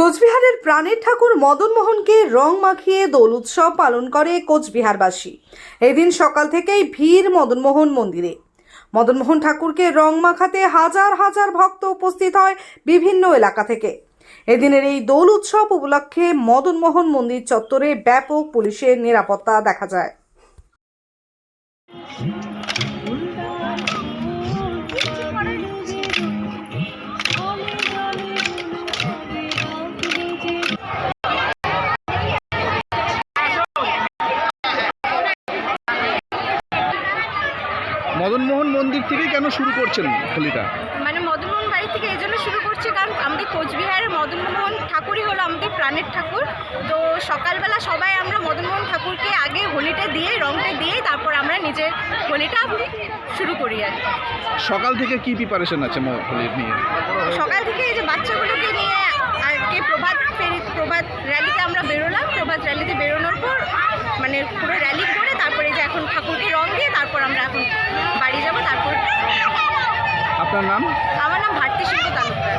কোচবিহারের প্রাণের ঠাকুর মদন মোহনকে রং মাখিয়ে দোল উৎসব পালন করে কোচবিহারবাসী। এদিন সকাল থেকেই ভিড় মদনমোহন মন্দিরে। মদনমোহন ঠাকুরকে রং মাখাতে হাজার হাজার ভক্ত উপস্থিত হয় বিভিন্ন এলাকা থেকে। এদিনের এই দোল উৎসব উপলক্ষে মদনমোহন মন্দির চত্বরে ব্যাপক পুলিশের নিরাপত্তা দেখা যায়। মদনমোহন মন্দির থেকে কেন শুরু করছেন হোলিটা মানে মদনমোহন বাড়ি থেকে এই জন্য শুরু করছি কারণ আমাদের কোচবিহারের মদনমোহন ঠাকুরই হলো আমাদের প্রাণের ঠাকুর। তো সকালবেলা সবাই আমরা মদনমোহন ঠাকুরকে আগে হোলিটা দিয়ে রংটা দিয়ে তারপর আমরা নিজের হোলিটা শুরু করি আর সকাল থেকে কি প্রিপারেশন আছে হোলির নিয়ে? সকাল থেকে এই যে বাচ্চাগুলোকে নিয়ে প্রভাত প্রভাত র্যালিতে আমরা বেরোলাম প্রভাত র্যালিতে বেরোনোর পর মানে পুরো র্যালি করে তারপরে যে এখন ঠাকুরকে রং দিয়ে তারপর আমরা এখন বাড়ি যাব তারপর আপনার নাম? আমার নাম Bharati Singha Talukdar.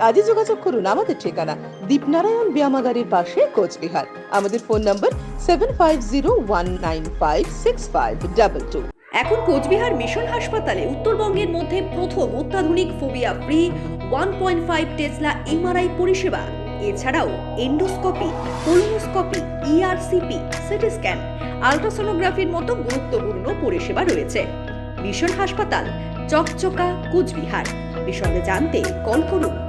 আজই যোগাযোগ করুন আমাদের ঠিকানা, দীপনারায়ণ ব্যায়ামাগারের পাশে কোচবিহার। আমাদের ফোন নম্বর সেভেন এখন কোচবিহার মিশন হাসপাতালে উত্তরবঙ্গের মধ্যে প্রথম অত্যাধুনিক phobia free one point five tesla MRI পরিষেবা। এছাড়াও endoscopy colonoscopy ERCP CT scan, আলট্রাসোনোগ্রাফির মতো গুরুত্বপূর্ণ পরিষেবা রয়েছে। মিশন হাসপাতাল, চকচকা, কোচবিহার। বিষয়ে জানতে কল করুন।